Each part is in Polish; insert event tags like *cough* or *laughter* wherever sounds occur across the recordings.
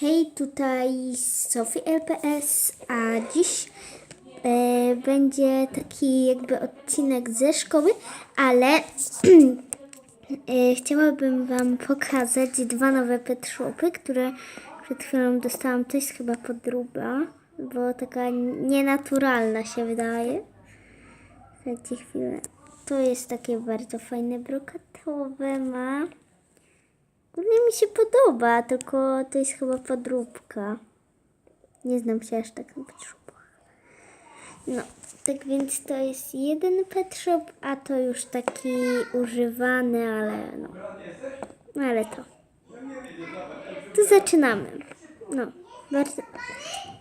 Hej, tutaj Sofii LPS, a dziś e, będzie taki jakby odcinek ze szkoły, ale *clears throat* e, chciałabym Wam pokazać dwa nowe pet shopy, które przed chwilą dostałam. To jest chyba podróba, bo taka nienaturalna się wydaje. Słuchajcie chwilę. To jest takie bardzo fajne brokatowe, ma. Ogólnie mi się podoba, tylko to jest chyba podróbka. Nie znam się aż tak na pet shopach. No, tak więc to jest jeden pet shop, a to już taki używany, ale no. No ale to. To zaczynamy. No, bardzo.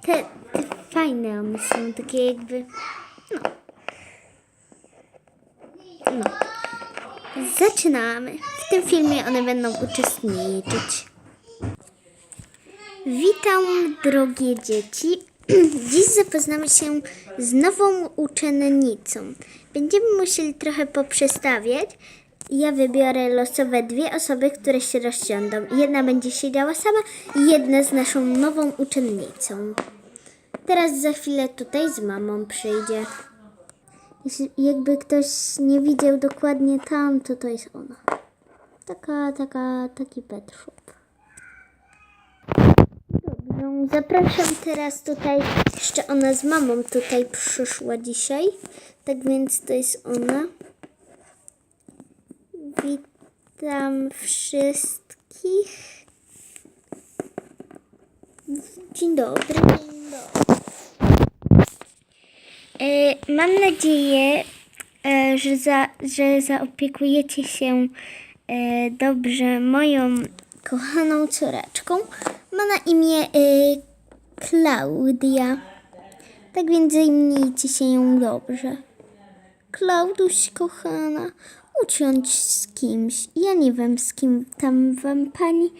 Te, te fajne one są, takie jakby. No. No. Zaczynamy. W tym filmie one będą uczestniczyć. Witam, drogie dzieci. *clears throat* Dziś zapoznamy się z nową uczennicą. Będziemy musieli trochę poprzestawiać. Ja wybiorę losowe dwie osoby, które się rozsiądą. Jedna będzie siedziała sama i jedna z naszą nową uczennicą. Teraz za chwilę tutaj z mamą przyjdzie. Jeśli jakby ktoś nie widział dokładnie tam, to to jest ona. Taka, taka, taki pet shop. Dobrze, zapraszam teraz tutaj. Jeszcze ona z mamą tutaj przyszła dzisiaj. Tak więc to jest ona. Witam wszystkich. Dzień dobry. Dzień dobry. Mam nadzieję, e, że, za, że zaopiekujecie się dobrze moją kochaną córeczką. Ma na imię e, Klaudia. Tak więc zajmijcie się ją dobrze. Klauduś, kochana, usiądź z kimś. Ja nie wiem, z kim tam wam pani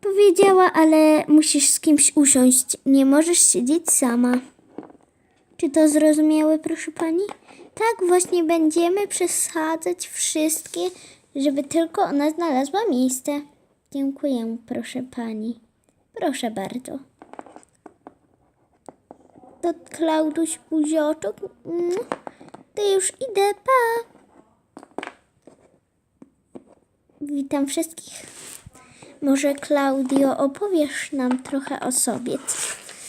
powiedziała, ale musisz z kimś usiąść. Nie możesz siedzieć sama. Czy to zrozumiałe, proszę pani? Tak, właśnie będziemy przesadzać wszystkie, żeby tylko ona znalazła miejsce. Dziękuję, proszę pani. Proszę bardzo. To Klauduś Buzioczek. Mm, To już idę, pa. Witam wszystkich. Może Klaudio opowiesz nam trochę o sobie.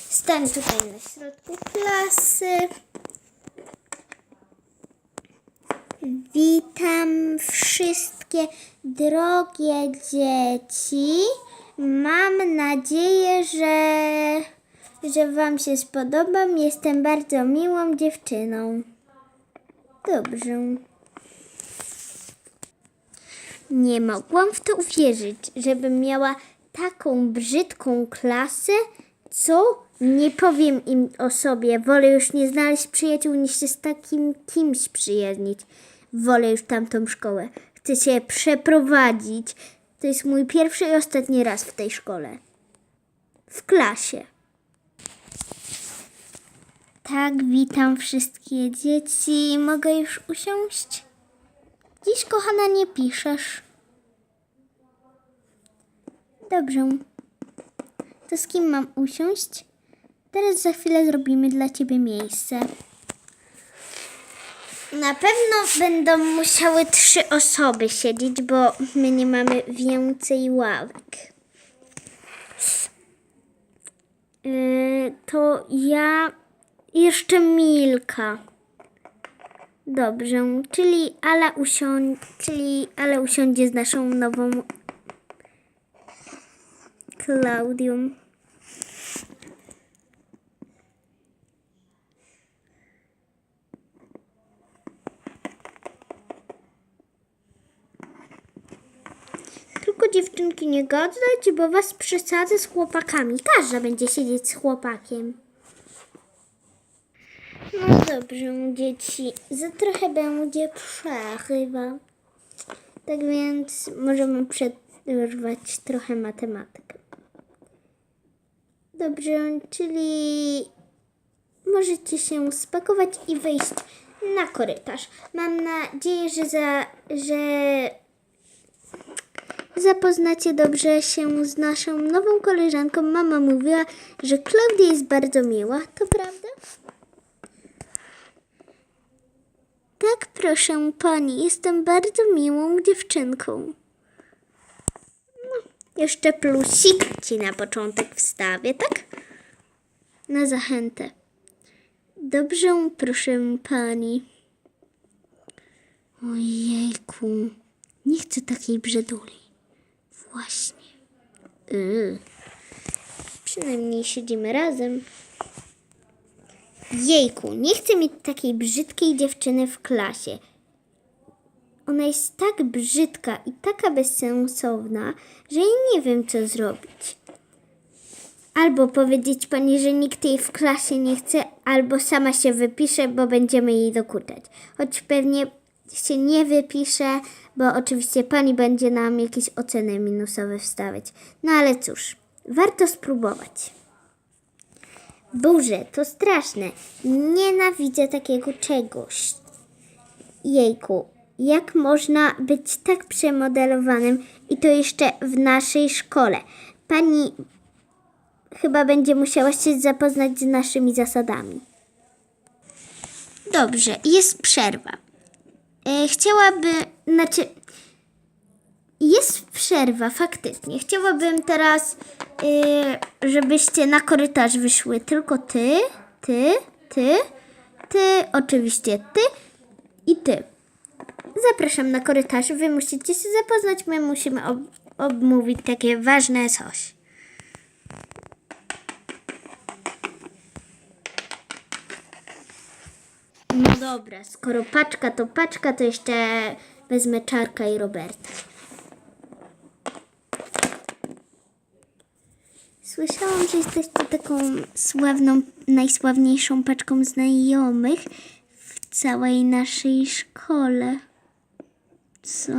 Stań tutaj na środku klasy. Witam wszystkie drogie dzieci. Mam nadzieję, że, że Wam się spodobam. Jestem bardzo miłą dziewczyną. Dobrze. Nie mogłam w to uwierzyć, żebym miała taką brzydką klasę, co? Nie powiem im o sobie. Wolę już nie znaleźć przyjaciół, niż się z takim kimś przyjaźnić. Wolę już tamtą szkołę. Chcę się przeprowadzić. To jest mój pierwszy i ostatni raz w tej szkole. W klasie. Tak, witam wszystkie dzieci. Mogę już usiąść? Dziś, kochana, nie piszesz. Dobrze. To z kim mam usiąść? Teraz za chwilę zrobimy dla ciebie miejsce. Na pewno będą musiały trzy osoby siedzieć, bo my nie mamy więcej ławek. Yy, to ja jeszcze Milka. Dobrze, czyli Ala, usią- czyli Ala usiądzie z naszą nową Klaudium. Tylko dziewczynki nie bo was przesadzę z chłopakami. Każda będzie siedzieć z chłopakiem. No dobrze, dzieci. Za trochę będzie przerwa. Tak więc możemy przerwać trochę matematykę. Dobrze, czyli możecie się spakować i wyjść na korytarz. Mam nadzieję, że za, że zapoznacie dobrze się z naszą nową koleżanką. Mama mówiła, że Klaudia jest bardzo miła. To prawda? Tak, proszę pani, jestem bardzo miłą dziewczynką. No, jeszcze plusik ci na początek wstawię, tak? Na zachętę. Dobrze, proszę pani. Ojejku, nie chcę takiej brzyduli. Właśnie. Yy. Przynajmniej siedzimy razem. Jejku, nie chcę mieć takiej brzydkiej dziewczyny w klasie. Ona jest tak brzydka i taka bezsensowna, że ja nie wiem, co zrobić. Albo powiedzieć pani, że nikt jej w klasie nie chce, albo sama się wypisze, bo będziemy jej dokuczać. Choć pewnie się nie wypisze, bo oczywiście pani będzie nam jakieś oceny minusowe wstawiać. No ale cóż, warto spróbować. Boże, to straszne. Nienawidzę takiego czegoś. Jejku, jak można być tak przemodelowanym i to jeszcze w naszej szkole? Pani chyba będzie musiała się zapoznać z naszymi zasadami. Dobrze, jest przerwa. E, chciałaby, znaczy, jest przerwa, faktycznie. Chciałabym teraz, e, żebyście na korytarz wyszły tylko ty, ty, ty, ty, oczywiście ty i ty. Zapraszam na korytarz, wy musicie się zapoznać, my musimy ob- obmówić takie ważne coś. No dobra, skoro paczka to paczka, to jeszcze wezmę Czarka i Roberta. Słyszałam, że jesteście taką sławną, najsławniejszą paczką znajomych w całej naszej szkole. Co?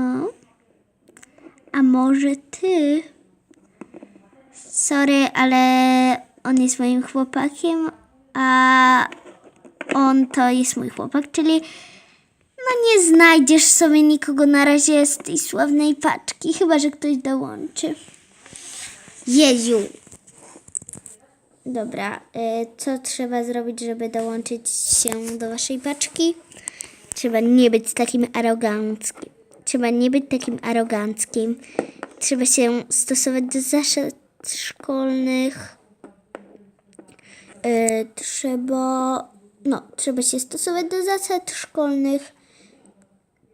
A może ty? Sorry, ale on jest moim chłopakiem, a on to jest mój chłopak, czyli no nie znajdziesz sobie nikogo na razie z tej sławnej paczki, chyba że ktoś dołączy. Jeziu. Dobra, y, co trzeba zrobić, żeby dołączyć się do waszej paczki? Trzeba nie być takim aroganckim. Trzeba nie być takim aroganckim. Trzeba się stosować do zasad szkolnych. Y, trzeba, no, trzeba się stosować do zasad szkolnych.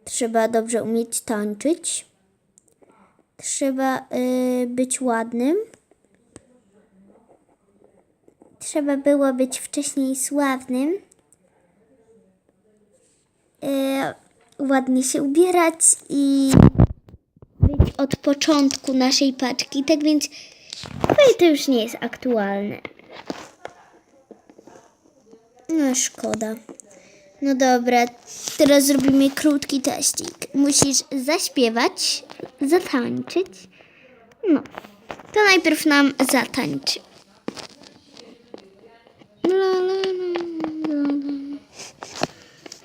Trzeba dobrze umieć tańczyć. Trzeba y, być ładnym. Trzeba było być wcześniej sławnym. Y, ładnie się ubierać i być od początku naszej paczki. Tak więc chyba to już nie jest aktualne. No szkoda. No dobra, teraz zrobimy krótki teścik. Musisz zaśpiewać, zatańczyć. No, to najpierw nam zatańczy. La, la, la, la, la.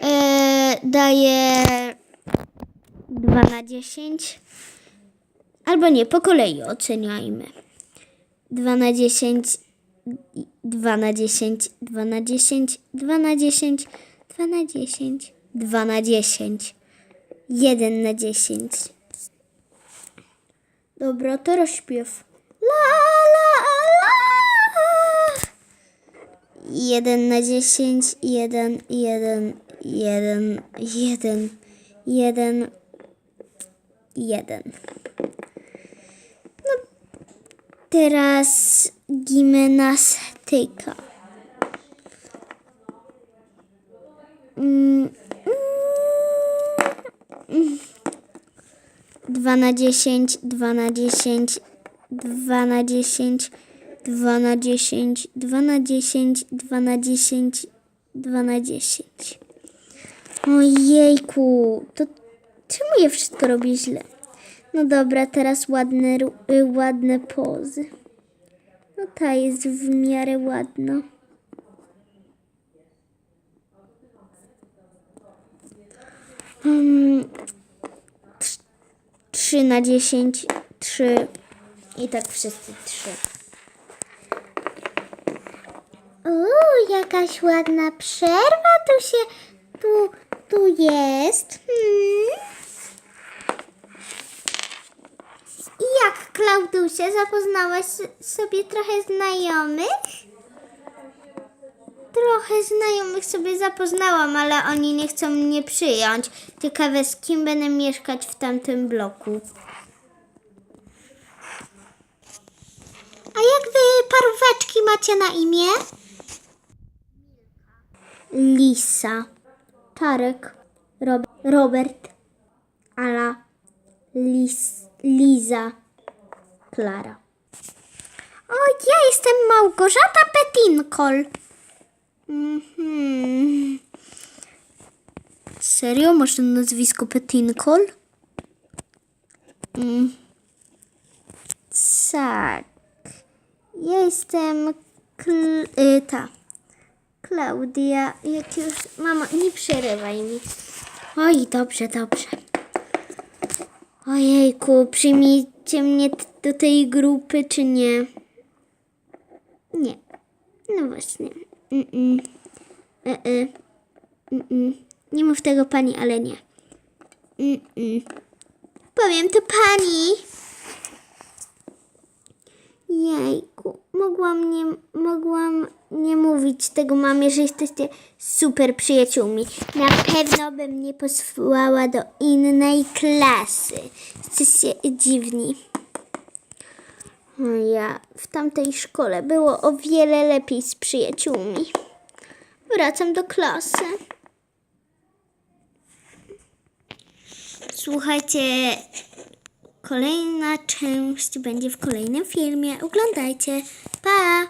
E, daję 2 na 10. Albo nie, po kolei oceniajmy. 2 na 10, 2 na 10, 2 na 10, 2 na 10, 2 na 10, 2 na 10, 1 na 10. Dobra, teraz śpiew. La, la, la. 1 na 10, 1, 1, 1, 1, 1, 1. No, teraz gimnastyka. Mm, mm. 2 na 10, 2 na 10, 2 na 10, 2 na 10, 2 na 10, 2 na 10, 2 na 10. Ojejku, to czemu ja wszystko robię źle? No dobra, teraz ładne, y, ładne pozy. Ta jest w miarę ładna. Um, 3 na 10, trzy. I tak wszyscy trzy. Uuu, jakaś ładna przerwa tu się, tu, tu jest. Hmm. I jak, Klaudusie, zapoznałaś sobie trochę znajomych? Trochę znajomych sobie zapoznałam, ale oni nie chcą mnie przyjąć. Ciekawe, z kim będę mieszkać w tamtym bloku. A jak wy paróweczki macie na imię? Lisa, Tarek, Rob Robert, Ala, Lis Liza, Klara. O, ja jestem Małgorzata Petinkol. Mhm. Serio? Masz nazwisko Petinkol? Mm. Tak. Ja jestem Kl- y, ta. Klaudia. Jak już... Mama, nie przerywaj mi. Oj, dobrze, dobrze. Ojejku, przyjmijcie mnie do tej grupy, czy nie? Nie. No właśnie. Mm-mm. E-e. Mm-mm. Nie mów tego pani, ale nie. Mm-mm. Powiem to pani. Jejku, mogłam nie, mogłam nie mówić tego mamie, że jesteście super przyjaciółmi. Na pewno bym nie posłała do innej klasy. Jesteście dziwni. A ja w tamtej szkole było o wiele lepiej z przyjaciółmi. Wracam do klasy. Słuchajcie, kolejna część będzie w kolejnym filmie. Oglądajcie. Pa!